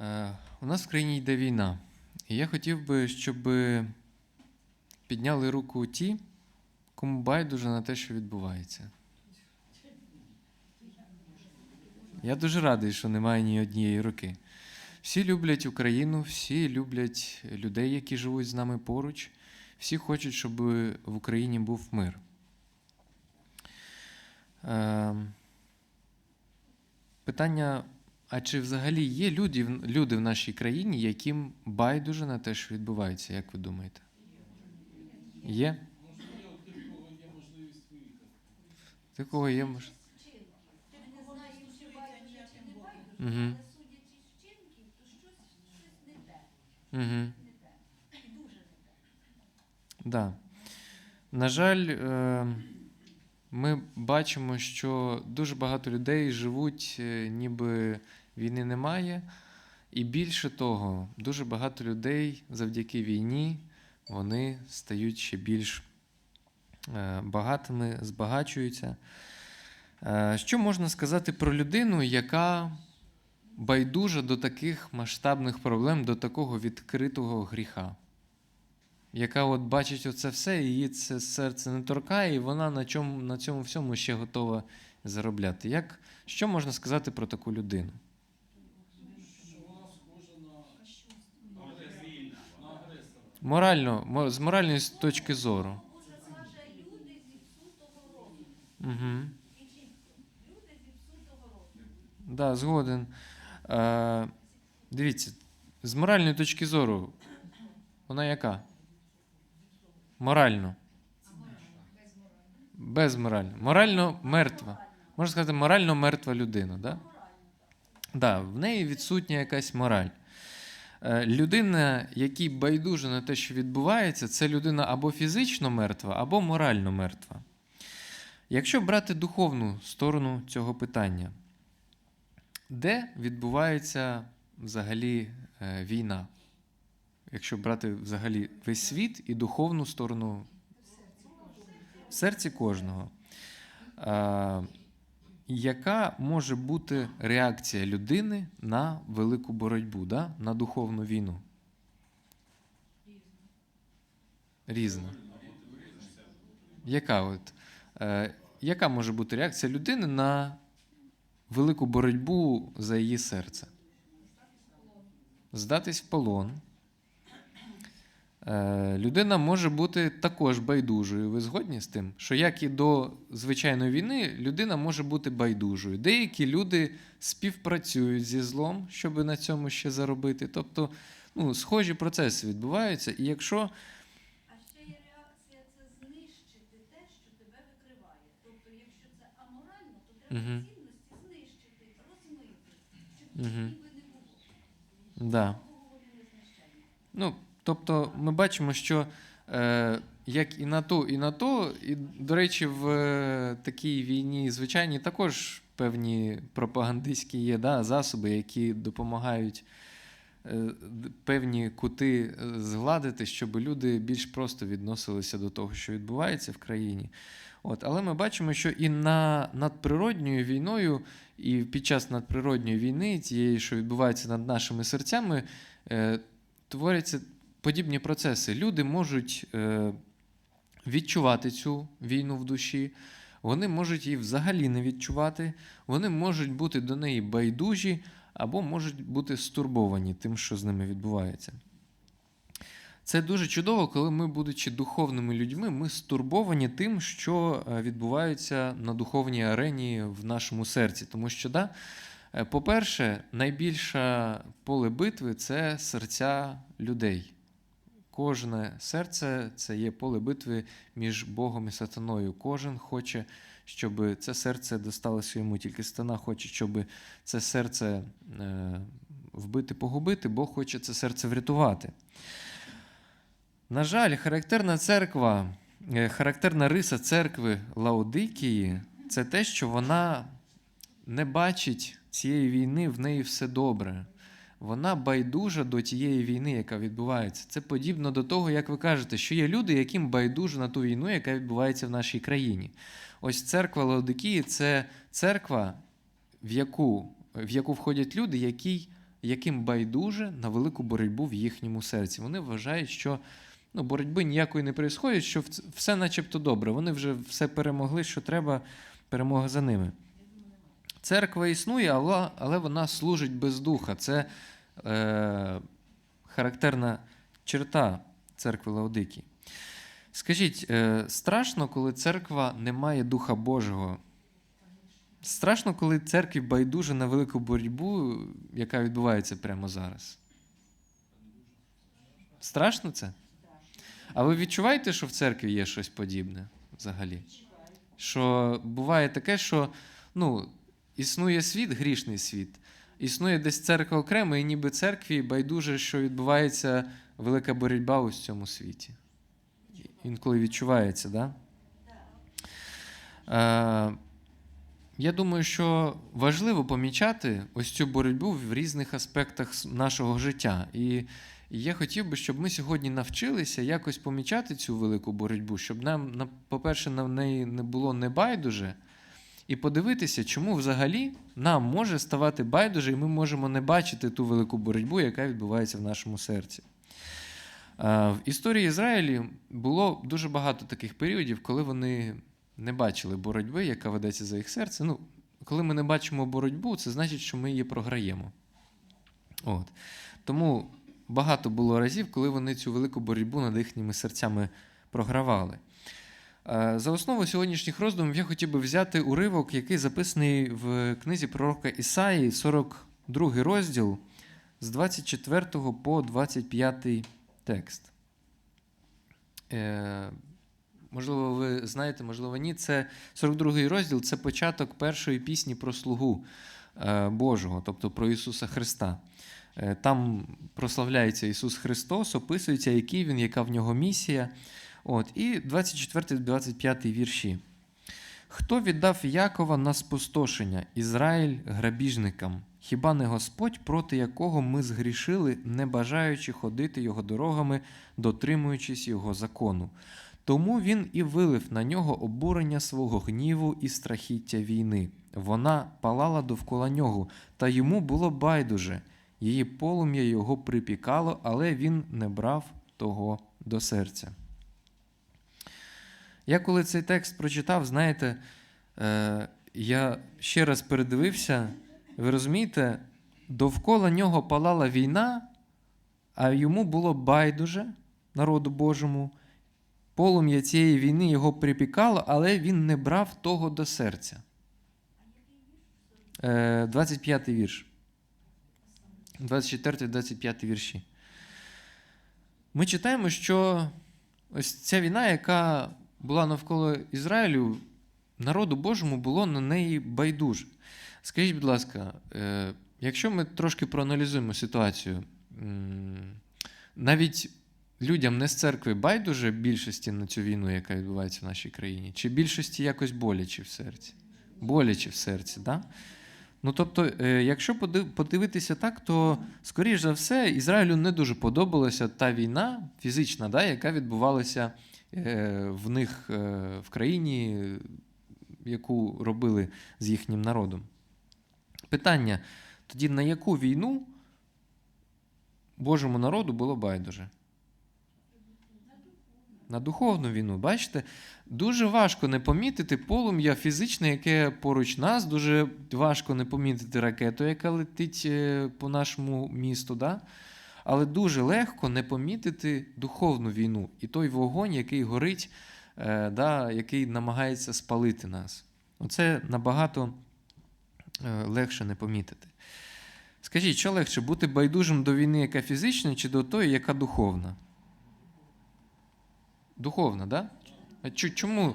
Е, У нас в країні йде війна. І я хотів би, щоб підняли руку ті, кому байдуже на те, що відбувається. Я дуже радий, що немає ні однієї руки. Всі люблять Україну, всі люблять людей, які живуть з нами поруч. Всі хочуть, щоб в Україні був мир. Е, Питання: а чи взагалі є люди, люди в нашій країні, яким байдуже на те, що відбувається, як ви думаєте? Є? Ти кого є можливість? Угу. Угу. Да. На жаль, е, ми бачимо, що дуже багато людей живуть, е, ніби війни немає. І більше того, дуже багато людей завдяки війні вони стають ще більш е, багатими, збагачуються. Е, Що можна сказати про людину, яка байдужа до таких масштабних проблем, до такого відкритого гріха? яка от бачить оце все, її це серце не торкає, і вона на, чому, на цьому всьому ще готова заробляти. Як, що можна сказати про таку людину? Морально, з моральної точки зору. Угу. Да, згоден. Е, дивіться, з моральної точки зору, вона яка? Морально. Безморально. Морально мертва. Можна сказати, морально мертва людина. Да? Да, в неї відсутня якась мораль. Е, Людина, якій байдуже на те, що відбувається, це людина або фізично мертва, або морально мертва. Якщо брати духовну сторону цього питання, де відбувається взагалі е, війна? Якщо брати взагалі весь світ і духовну сторону в серці кожного. Яка може бути реакція людини на велику боротьбу, да? на духовну війну? Різна. Яка, от, е, яка може бути реакція людини на велику боротьбу за її серце? Здатись в полон. Е, людина може бути також байдужою. Ви згодні з тим, що як і до звичайної війни, людина може бути байдужою. Деякі люди співпрацюють зі злом, щоб на цьому ще заробити. Тобто, ну, схожі процеси відбуваються. І якщо треба цінності знищити, розмити, щоб Мгм. ніби не було. да, Такого вони не знищення. Ну, тобто, ми бачимо, що е, як і на то, і на то, і, до речі, в е, такій війні звичайній також певні пропагандистські є да, засоби, які допомагають е, певні кути е, згладити, щоб люди більш просто відносилися до того, що відбувається в країні. От, але ми бачимо, що і на надприродньою війною, і під час надприродньої війни, тієї, що відбувається над нашими серцями, е, творяться подібні процеси. Люди можуть е, відчувати цю війну в душі, вони можуть її взагалі не відчувати, вони можуть бути до неї байдужі або можуть бути стурбовані тим, що з ними відбувається. Це дуже чудово, коли ми, будучи духовними людьми, ми стурбовані тим, що е, відбувається на духовній арені в нашому серці. Тому що, да, е, по-перше, найбільше поле битви це серця людей. Кожне серце це є поле битви між Богом і сатаною. Кожен хоче, щоб це серце досталося йому, тільки сатана хоче, щоб це серце е, вбити, погубити, Бог хоче це серце врятувати. На жаль, характерна церква, е, характерна риса церкви Лаодикії це те, що вона не бачить цієї війни, в неї все добре. Вона байдужа до тієї війни, яка відбувається. Це подібно до того, як ви кажете, що є люди, яким байдуже на ту війну, яка відбувається в нашій країні. Ось церква Лаодикії це церква, в яку, в яку входять люди, які яким байдуже на велику боротьбу в їхньому серці. Вони вважають, що ну, боротьби ніякої не відбувається, що все начебто добре. Вони вже все перемогли, що треба, перемога за ними. Церква існує, але, вона служить без духа. Це е, характерна черта церкви Лаодикії. Скажіть, е, страшно, коли церква не має Духа Божого? Страшно, коли церкві байдуже на велику боротьбу, яка відбувається прямо зараз. Страшно це? А ви відчуваєте, що в церкві є щось подібне взагалі? Що буває таке, що ну, існує світ, грішний світ, існує десь церква окремо, і ніби церкві байдуже, що відбувається велика боротьба у цьому світі. Інколи відчувається? Да? Е, я думаю, що важливо помічати ось цю боротьбу в різних аспектах нашого життя. І я хотів би, щоб ми сьогодні навчилися якось помічати цю велику боротьбу, щоб нам, по-перше, на неї не було небайдуже, і подивитися, чому взагалі нам може ставати байдуже, і ми можемо не бачити ту велику боротьбу, яка відбувається в нашому серці. В історії Ізраїлі було дуже багато таких періодів, коли вони не бачили боротьби, яка ведеться за їх серце. Ну, коли ми не бачимо боротьбу, це значить, що ми її програємо. От. Тому багато було разів, коли вони цю велику боротьбу над їхніми серцями програвали. Е, За основу сьогоднішніх роздумів я хотів би взяти уривок, який записаний в книзі пророка Ісаї, 42 розділ, з 24 по 25 текст. Е, можливо, ви знаєте, можливо, ні. Це 42 розділ це початок першої пісні про слугу е, Божого, тобто про Ісуса Христа. Там прославляється Ісус Христос, описується, який Він, яка в нього місія. От, і 24-25 вірші. Хто віддав Якова на спустошення, Ізраїль грабіжникам? Хіба не Господь, проти якого ми згрішили, не бажаючи ходити його дорогами, дотримуючись його закону? Тому він і вилив на нього обурення свого гніву і страхіття війни. Вона палала довкола нього, та йому було байдуже. Її полум'я його припікало, але він не брав того до серця. Я коли цей текст прочитав, знаєте, е, я ще раз передивився, ви розумієте, довкола нього палала війна, а йому було байдуже народу Божому. Полум'я цієї війни його припікало, але він не брав того до серця. Е, 25 вірш. 24-25 вірші. Ми читаємо, що ось ця війна, яка була навколо Ізраїлю, народу Божому було на неї байдуже. Скажіть, будь ласка, е, якщо ми трошки проаналізуємо ситуацію, навіть людям не з церкви байдуже більшості на цю війну, яка відбувається в нашій країні, чи більшості якось боляче в серці? Боляче в серці, так? Да? Ну, тобто, е, якщо подивитися так, то, скоріш за все, Ізраїлю не дуже подобалася та війна фізична, да, яка відбувалася в них е, в країні, е, яку робили з їхнім народом. Питання: тоді на яку війну Божому народу було байдуже? На духовну війну. Бачите, дуже важко не помітити полум'я фізичне, яке поруч нас, дуже важко не помітити ракету, яка летить е, по нашому місту. Да? Але дуже легко не помітити духовну війну і той вогонь, який горить, е, да, який намагається спалити нас. Оце набагато е, легше не помітити. Скажіть, що легше бути байдужим до війни, яка фізична, чи до тої, яка духовна? Духовна, да? Чому?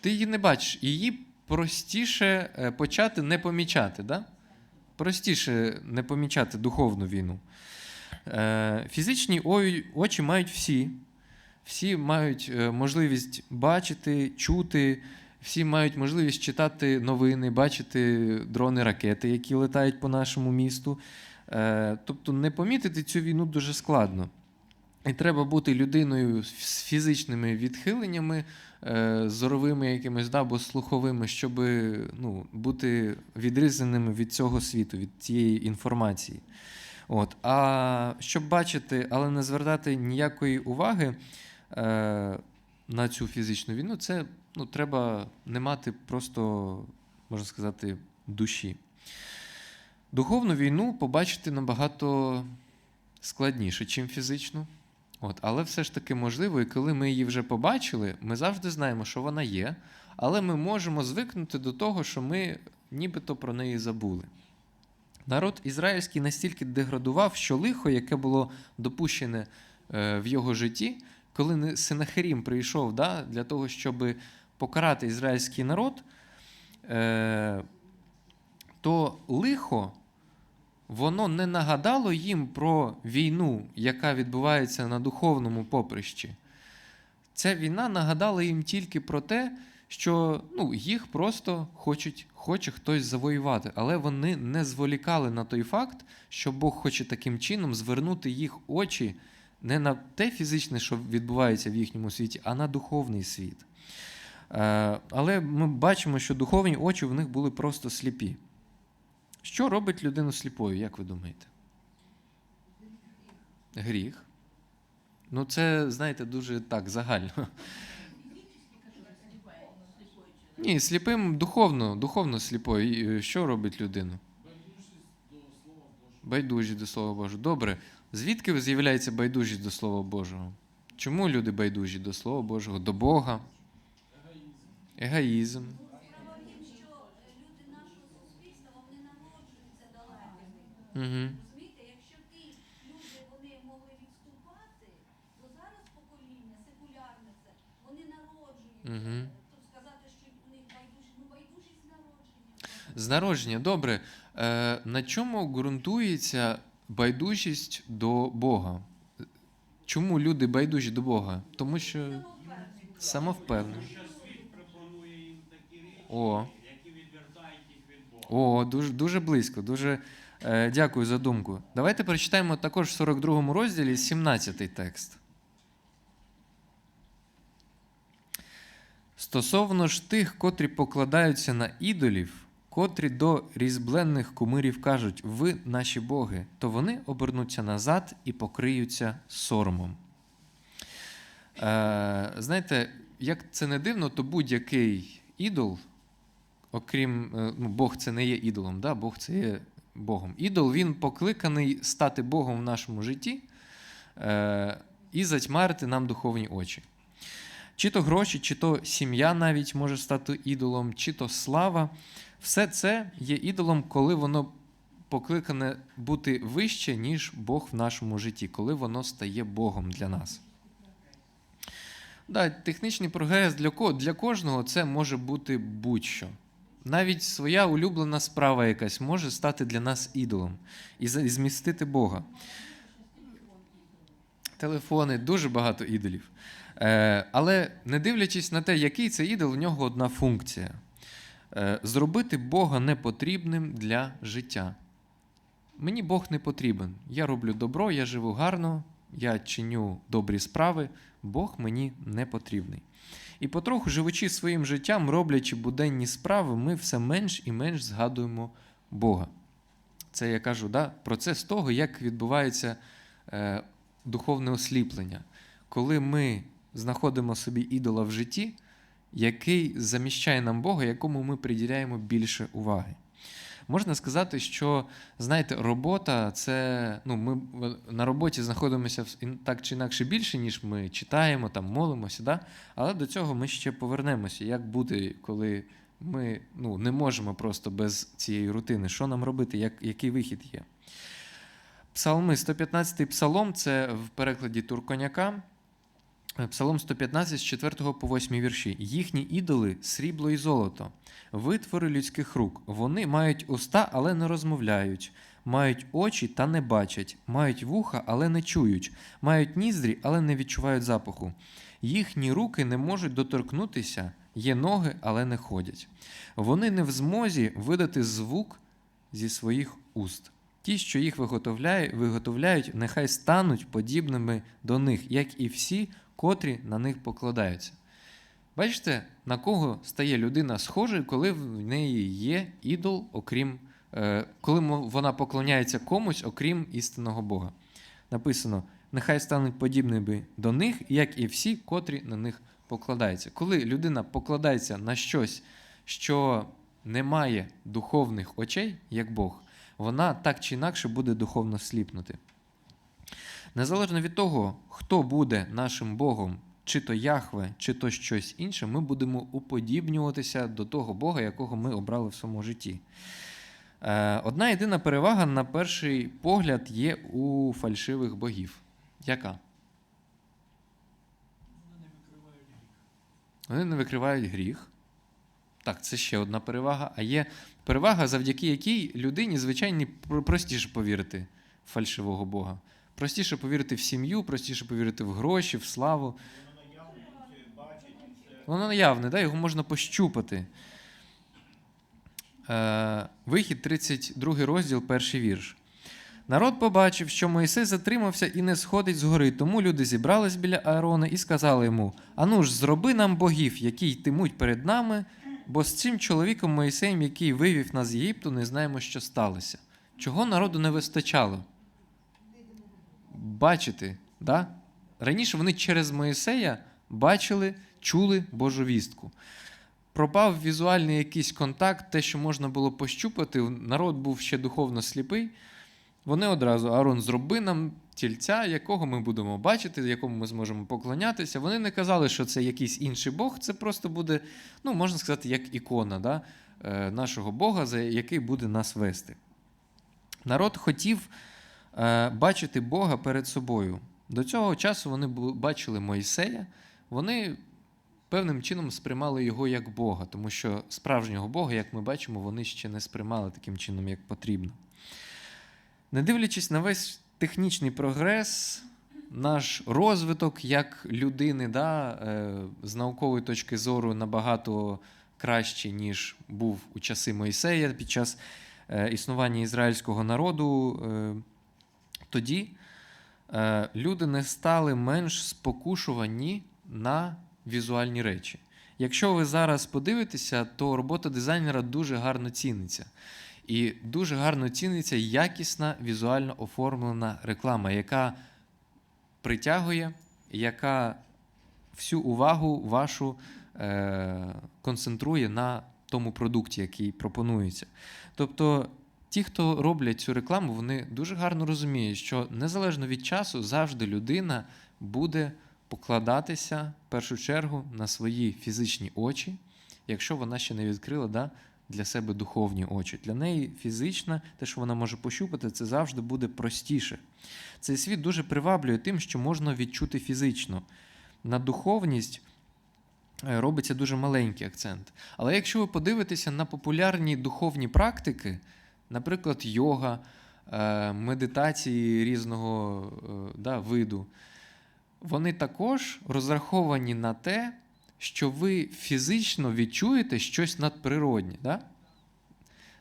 Ти її не бачиш. Її простіше е, почати не помічати, да? Простіше не помічати духовну війну. Е, Фізичні очі мають всі. Всі мають е, можливість бачити, чути, всі мають можливість читати новини, бачити дрони, ракети, які летають по нашому місту. Е, Тобто не помітити цю війну дуже складно. І треба бути людиною з фізичними відхиленнями, зоровими якимись, да, або слуховими, щоб ну, бути відрізаними від цього світу, від цієї інформації. От. А щоб бачити, але не звертати ніякої уваги е, на цю фізичну війну, це ну, треба не мати просто, можна сказати, душі. Духовну війну побачити набагато складніше, чим фізичну. От, але все ж таки можливо, і коли ми її вже побачили, ми завжди знаємо, що вона є, але ми можемо звикнути до того, що ми нібито про неї забули. Народ ізраїльський настільки деградував, що лихо, яке було допущене е, в його житті, коли Синахирім прийшов да, для того, щоб покарати ізраїльський народ, е, то лихо воно не нагадало їм про війну, яка відбувається на духовному поприщі. Ця війна нагадала їм тільки про те, що ну, їх просто хочуть, хоче хтось завоювати. Але вони не зволікали на той факт, що Бог хоче таким чином звернути їх очі не на те фізичне, що відбувається в їхньому світі, а на духовний світ. Е, але ми бачимо, що духовні очі в них були просто сліпі. Що робить людину сліпою, як ви думаєте? Гріх. Ну, це, знаєте, дуже так, загально. Ні, сліпим духовно, духовно сліпою. Е, Що робить людина? Байдужість до Слова Божого. Добре. Звідки з'являється байдужість до Слова Божого? Чому люди байдужі до Слова Божого, до Бога? Егоїзм. Справа в тім, що е, люди нашого суспільства вони народжуються далекими. Угу. Розумієте, якщо ті люди вони могли відступати, то зараз покоління секулярне це вони народжуються. Мгм. Тобто сказати, що у них байдужість, ну байдужість з народження. З народження, добре. Е, на чому ґрунтується байдужість до Бога? Чому люди байдужі до Бога? Тому що самовпевнені. Що світ пропонує їм такі речі, О, які відвертають їх від Бога. о, дуже, дуже близько. Дуже е, дякую за думку. Давайте прочитаємо також в 42 розділі 17 текст. Стосовно ж тих, котрі покладаються на ідолів, котрі до різбленних кумирів кажуть, ви наші боги, то вони обернуться назад і покриються соромом. Е, знаєте, як це не дивно, то будь-який ідол, окрім е, ну, Бог це не є ідолом, да? Бог це є Богом. Ідол він покликаний стати Богом в нашому житті е, і затьмарити нам духовні очі. Чи то гроші, чи то сім'я навіть може стати ідолом, чи то слава. Все це є ідолом, коли воно покликане бути вище, ніж Бог в нашому житті, коли воно стає Богом для нас. Да, технічний прогрес для, для кожного це може бути будь-що. Навіть своя улюблена справа якась може стати для нас ідолом і змістити Бога. Телефони, дуже багато ідолів. Е, але не дивлячись на те, який це ідол, в нього одна функція: е, зробити Бога непотрібним для життя. Мені Бог не потрібен. Я роблю добро, я живу гарно, я чиню добрі справи, Бог мені не потрібний. І потроху, живучи своїм життям, роблячи буденні справи, ми все менш і менш згадуємо Бога. Це я кажу, да, процес того, як відбувається е, духовне осліплення. Коли ми знаходимо собі ідола в житті, який заміщає нам Бога, якому ми приділяємо більше уваги. Можна сказати, що знаєте, робота це ну, ми на роботі знаходимося так чи інакше більше, ніж ми читаємо, там, молимося, да? але до цього ми ще повернемося. Як бути, коли ми ну, не можемо просто без цієї рутини? Що нам робити? Як, який вихід є? Псалми, 115-й псалом це в перекладі Турконяка. Псалом 115 з 4 по 8 вірші. Їхні ідоли срібло і золото, витвори людських рук. Вони мають уста, але не розмовляють, мають очі та не бачать, мають вуха, але не чують, мають ніздрі, але не відчувають запаху. Їхні руки не можуть доторкнутися, є ноги, але не ходять. Вони не в змозі видати звук зі своїх уст. Ті, що їх виготовляють, нехай стануть подібними до них, як і всі, котрі на них покладаються. Бачите, на кого стає людина схожою, коли в неї є ідол, окрім, е, коли вона поклоняється комусь, окрім істинного Бога. Написано: нехай стануть подібними до них, як і всі, котрі на них покладаються. Коли людина покладається на щось, що не має духовних очей, як Бог, вона так чи інакше буде духовно сліпнути. Незалежно від того, хто буде нашим Богом, чи то Яхве, чи то щось інше, ми будемо уподібнюватися до того Бога, якого ми обрали в своєму житті. Е, Одна єдина перевага, на перший погляд, є у фальшивих богів. Яка? Вони не викривають гріх. Так, це ще одна перевага. А є перевага, завдяки якій людині, звичайно, простіше повірити в фальшивого Бога. Простіше повірити в сім'ю, простіше повірити в гроші, в славу. Воно наявне, да? його можна пощупати. Е, вихід, 32 розділ, перший вірш. Народ побачив, що Моїсей затримався і не сходить з гори, тому люди зібрались біля Аарона і сказали йому: Ану ж, зроби нам богів, які йтимуть перед нами, бо з цим чоловіком Моїсеєм, який вивів нас з Єгипту, не знаємо, що сталося. Чого народу не вистачало? Бачити, да? Раніше вони через Моїсея бачили, чули Божу вістку. Пропав візуальний якийсь контакт, те, що можна було пощупати, народ був ще духовно сліпий. Вони одразу, Аарон, зроби нам тільця, якого ми будемо бачити, якому ми зможемо поклонятися. Вони не казали, що це якийсь інший Бог, це просто буде, ну, можна сказати, як ікона да, е, нашого Бога, за який буде нас вести. Народ хотів бачити Бога перед собою. До цього часу вони бачили Моїсея, вони певним чином сприймали його як Бога, тому що справжнього Бога, як ми бачимо, вони ще не сприймали таким чином, як потрібно. Не дивлячись на весь технічний прогрес, наш розвиток як людини, да, е, з наукової точки зору набагато кращий, ніж був у часи Мойсея під час е, існування ізраїльського народу. Тоді е, люди не стали менш спокушувані на візуальні речі. Якщо ви зараз подивитеся, то робота дизайнера дуже гарно ціниться. І дуже гарно ціниться якісна візуально оформлена реклама, яка притягує, яка всю увагу вашу е, концентрує на тому продукті, який пропонується. Тобто, ті, хто роблять цю рекламу, вони дуже гарно розуміють, що незалежно від часу завжди людина буде покладатися в першу чергу на свої фізичні очі, якщо вона ще не відкрила да, для себе духовні очі. Для неї фізична, те, що вона може пощупати, це завжди буде простіше. Цей світ дуже приваблює тим, що можна відчути фізично. На духовність е, робиться дуже маленький акцент. Але якщо ви подивитеся на популярні духовні практики, наприклад, йога, е, медитації різного е, да, виду, вони також розраховані на те, що ви фізично відчуєте щось надприроднє. Да?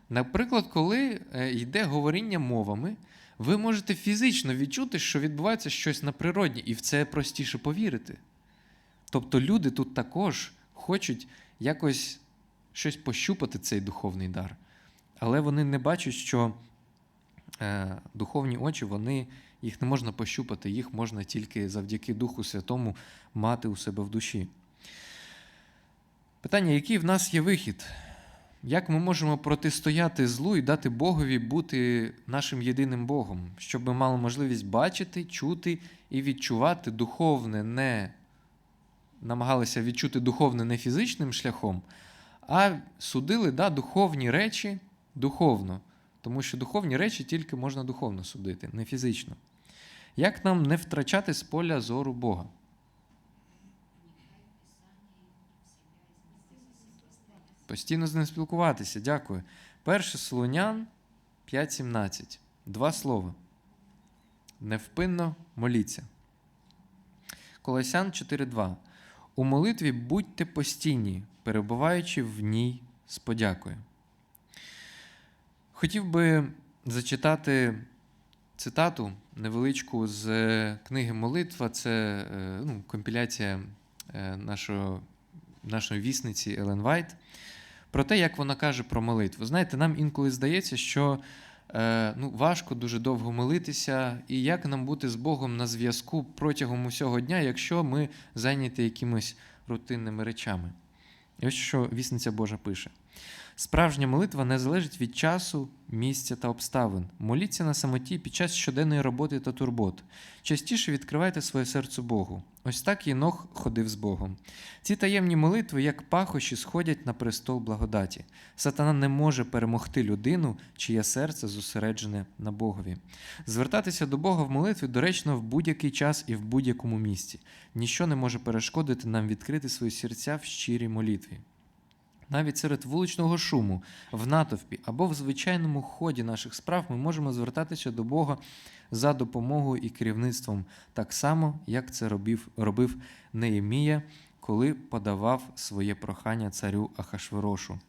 Наприклад, коли е, йде говоріння мовами, ви можете фізично відчути, що відбувається щось надприроднє, і в це простіше повірити. Тобто люди тут також хочуть якось щось пощупати цей духовний дар, але вони не бачать, що е, духовні очі, вони, їх не можна пощупати, їх можна тільки завдяки Духу Святому мати у себе в душі. Питання, який в нас є вихід? Як ми можемо протистояти злу і дати Богові бути нашим єдиним Богом, щоб ми мали можливість бачити, чути і відчувати духовне, не намагалися відчути духовне не фізичним шляхом, а судили да, духовні речі духовно. Тому що духовні речі тільки можна духовно судити, не фізично. Як нам не втрачати з поля зору Бога? Постійно з ним спілкуватися. Дякую. Перше Солонян 5.17. Два слова. Невпинно моліться. Колосян 4.2. У молитві будьте постійні, перебуваючи в ній з подякою. Хотів би зачитати цитату невеличку з е, книги Молитва. Це е, ну, компіляція е, нашого, нашої вісниці Елен Вайт. Про те, як вона каже про молитву. Знаєте, нам інколи здається, що ну, важко дуже довго молитися, і як нам бути з Богом на зв'язку протягом усього дня, якщо ми зайняті якимись рутинними речами. І ось що вісниця Божа пише. Справжня молитва не залежить від часу, місця та обставин. Моліться на самоті під час щоденної роботи та турбот. Частіше відкривайте своє серце Богу. Ось так Єнох ходив з Богом. Ці таємні молитви, як пахощі, сходять на престол благодаті. Сатана не може перемогти людину, чиє серце зосереджене на Богові. Звертатися до Бога в молитві доречно в будь-який час і в будь-якому місці. Ніщо не може перешкодити нам відкрити свої серця в щирій молитві. Навіть серед вуличного шуму, в натовпі або в звичайному ході наших справ ми можемо звертатися до Бога за допомогою і керівництвом, так само, як це робив, робив Неємія, коли подавав своє прохання царю Ахашверошу.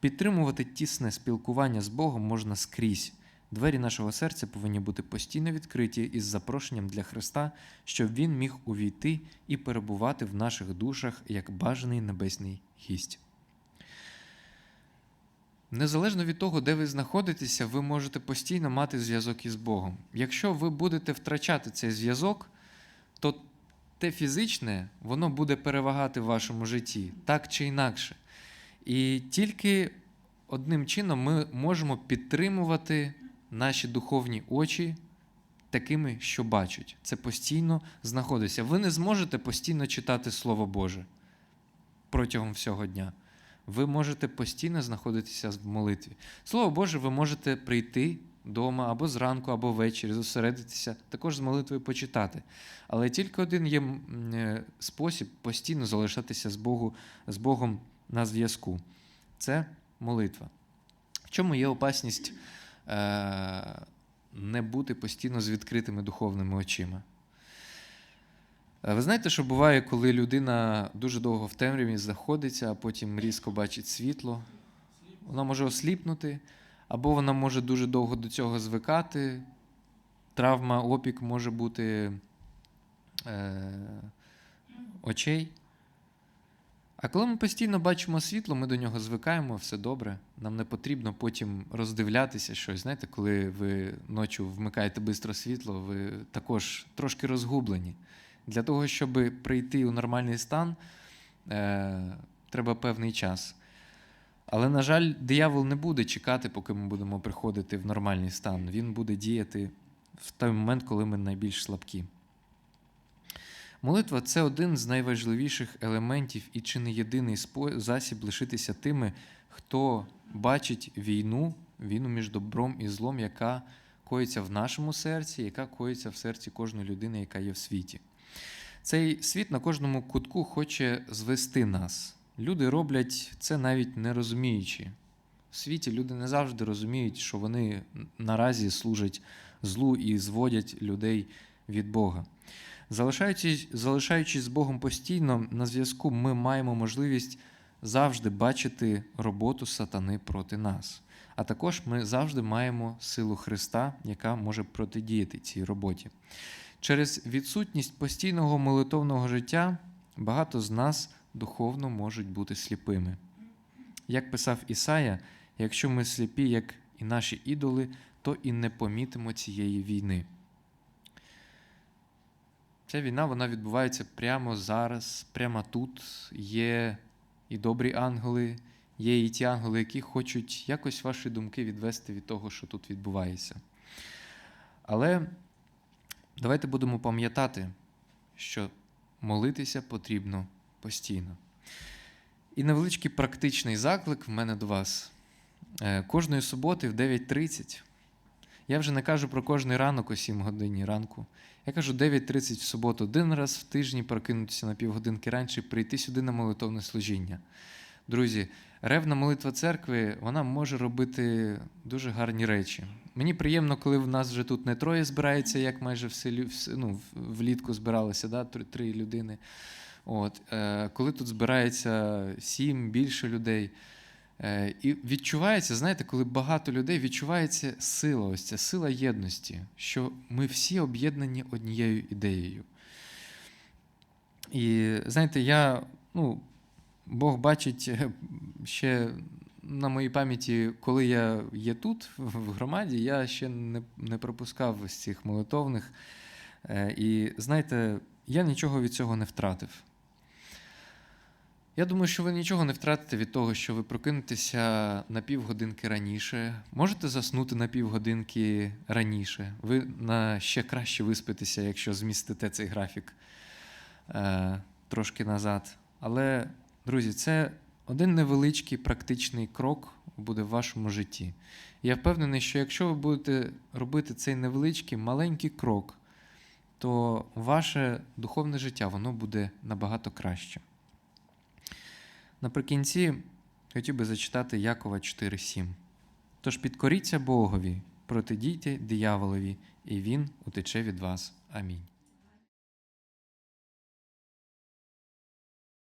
Підтримувати тісне спілкування з Богом можна скрізь. Двері нашого серця повинні бути постійно відкриті із запрошенням для Христа, щоб Він міг увійти і перебувати в наших душах як бажаний небесний гість. Незалежно від того, де ви знаходитеся, ви можете постійно мати зв'язок із Богом. Якщо ви будете втрачати цей зв'язок, то те фізичне, воно буде перевагати в вашому житті, так чи інакше. І тільки одним чином ми можемо підтримувати наші духовні очі такими, що бачать. Це постійно знаходиться. Ви не зможете постійно читати Слово Боже протягом всього дня ви можете постійно знаходитися в молитві. Слово Боже, ви можете прийти вдома або зранку, або ввечері, зосередитися, також з молитвою почитати. Але тільки один є е, спосіб постійно залишатися з, Богу, з Богом на зв'язку це молитва. В чому є опасність е- не бути постійно з відкритими духовними очима? Е, Ви знаєте, що буває, коли людина дуже довго в темряві знаходиться, а потім різко бачить світло. Вона може осліпнути, або вона може дуже довго до цього звикати. Травма, опік може бути е, очей. А коли ми постійно бачимо світло, ми до нього звикаємо, все добре. Нам не потрібно потім роздивлятися щось. Знаєте, коли ви ночі вмикаєте бистро світло, ви також трошки розгублені. Для того, щоб прийти у нормальний стан, е, треба певний час. Але, на жаль, диявол не буде чекати, поки ми будемо приходити в нормальний стан. Він буде діяти в той момент, коли ми найбільш слабкі. Молитва це один з найважливіших елементів і чи не єдиний засіб лишитися тими, хто бачить війну, війну між добром і злом, яка коїться в нашому серці, яка коїться в серці кожної людини, яка є в світі. Цей світ на кожному кутку хоче звести нас. Люди роблять це навіть не розуміючи. В світі люди не завжди розуміють, що вони наразі служать злу і зводять людей від Бога. Залишаючись, залишаючись з Богом постійно на зв'язку, ми маємо можливість завжди бачити роботу сатани проти нас. А також ми завжди маємо силу Христа, яка може протидіяти цій роботі. Через відсутність постійного молитовного життя багато з нас духовно можуть бути сліпими. Як писав Ісая, якщо ми сліпі, як і наші ідоли, то і не помітимо цієї війни. Ця війна вона відбувається прямо зараз, прямо тут. Є і добрі ангели, є і ті ангели, які хочуть якось ваші думки відвести від того, що тут відбувається. Але давайте будемо пам'ятати, що молитися потрібно постійно. І невеличкий практичний заклик в мене до вас. Е, Кожної суботи в 9.30. Я вже не кажу про кожний ранок о 7 годині ранку. Я кажу 9.30 в суботу, один раз в тижні прокинутися на півгодинки раніше прийти сюди на молитовне служіння. Друзі, ревна молитва церкви вона може робити дуже гарні речі. Мені приємно, коли в нас вже тут не троє збирається, як майже в селі, ну, влітку збиралися, да, три, три людини. От, е, коли тут збирається сім більше людей. Е, І відчувається, знаєте, коли багато людей відчувається сила, ось ця сила єдності, що ми всі об'єднані однією ідеєю. І знаєте, я, ну, Бог бачить е, ще на моїй пам'яті, коли я є тут, в громаді, я ще не, не пропускав з цих молитовних. Е, І знаєте, я нічого від цього не втратив. Я думаю, що ви нічого не втратите від того, що ви прокинетеся на півгодинки раніше, можете заснути на півгодинки раніше. Ви на ще краще виспитеся, якщо змістите цей графік е, трошки назад. Але, друзі, це один невеличкий практичний крок буде в вашому житті. Я впевнений, що якщо ви будете робити цей невеличкий маленький крок, то ваше духовне життя воно буде набагато краще. Наприкінці хотів би зачитати Якова 4.7. Тож підкоріться Богові, протидійте дияволові, і він утече від вас. Амінь.